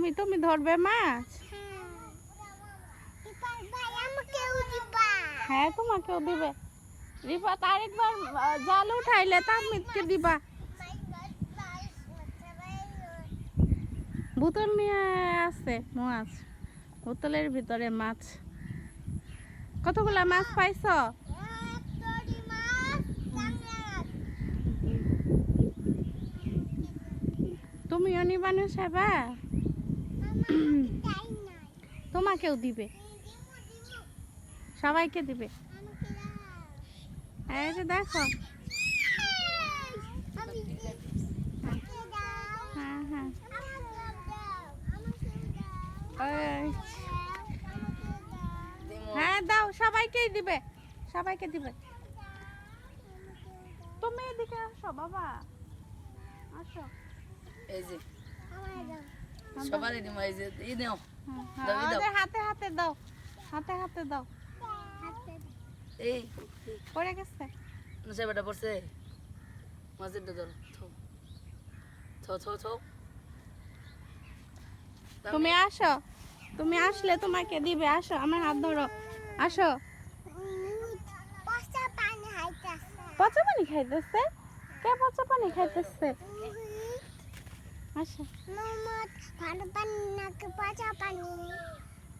তুমি তুমি ধরবে মাছ? হ্যাঁ তোমাকেও দিবে। রিপা আরেকবার আহ, জাল উঠাইলে তামিদকে দিবা। বোতল নিয়ে আছে মাছ। বোতলের ভিতরে মাছ। কতগুলা মাছ পাইছ? তুমিও নিবানো সাবা? তোমাকেও দিবে। সবাইকে দিবে। এই যে দেখো। হ্যাঁ হ্যাঁ। হ্যাঁ দাও, সবাইকেই দিবে। সবাইকে দিবে। তুমি এদিকে আসো, বাবা। আসো। এই যে। সবারই দিমা এই যে এই নাও দাও, দাও। হাতে হাতে দাও হাতে হাতে দাও। এই পড়ে গেছে? নসে বেটা পড়ছে। মাছের ধর থো থো থো থো। তুমি আসো তুমি আসলে তোমাকে দিবে আসো আমার হাত ধরো আসো। পচা পানি খাইতেছে। কে পচা পানি খাইতেছে? আসো। பணம் பண்ணாக்கு பாச்சா பண்ணி